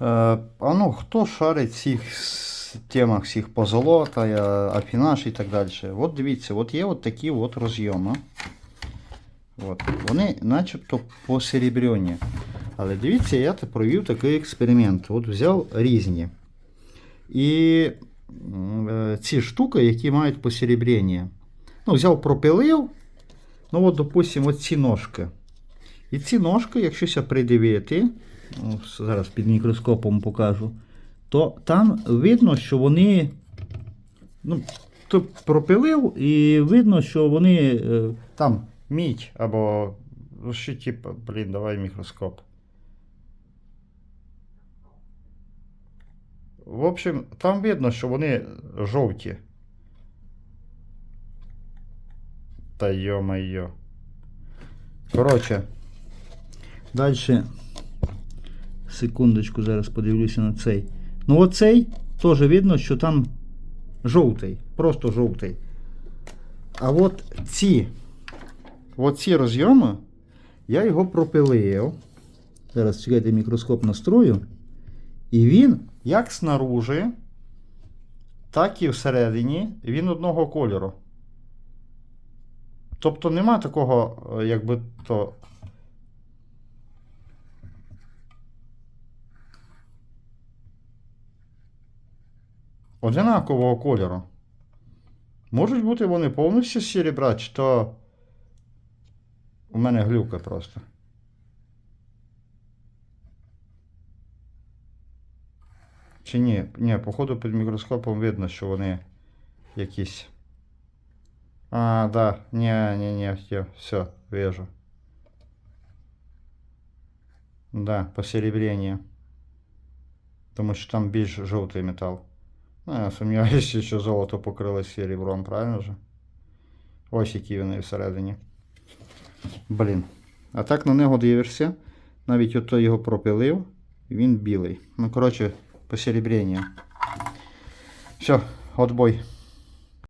Е, а ну, хто шарить в цих темах всіх позолота, афінаж і так далі. От дивіться, от є от такі от розйоми. От. Вони начебто посеребряні. Але дивіться, я провів такий експеримент. От взяв різні. І е, ці штуки, які мають посеребряння. Ну, взяв, пропилив. Ну, от, допустимо, ці ножки. І ці ножки, якщо придивити, зараз під мікроскопом покажу, то там видно, що вони. Ну, то пропилив, і видно, що вони е, там мідь або. Ну, що типу, блін, давай мікроскоп. В общем, там видно, що вони жовті. Та йо-майо. Коротше. Далі. Секундочку, зараз подивлюся на цей. Ну, оцей теж видно, що там жовтий. Просто жовтий. А от ці. От ці розйоми, я його пропилив. Зараз чекайте, мікроскоп настрою. І він, як снаружи, так і всередині, він одного кольору. Тобто нема такого, е, якби то. Одинакового кольору. Можуть бути вони повністю з серебра, чи то у мене глюка просто. Чи ні? Ні, походу під мікроскопом видно, що вони якісь. А, да. Не, не, не, все, все, вижу. Да, посеребрение. Тому що там більш жовтий метал. Я сумніваюся, що золото покрилось серебром, правильно же? Ось які вони всередині. Блін. А так на нього дивишся. Навіть ото його пропилив, він білий. Ну, коротше, посеребрення. Все, отбой.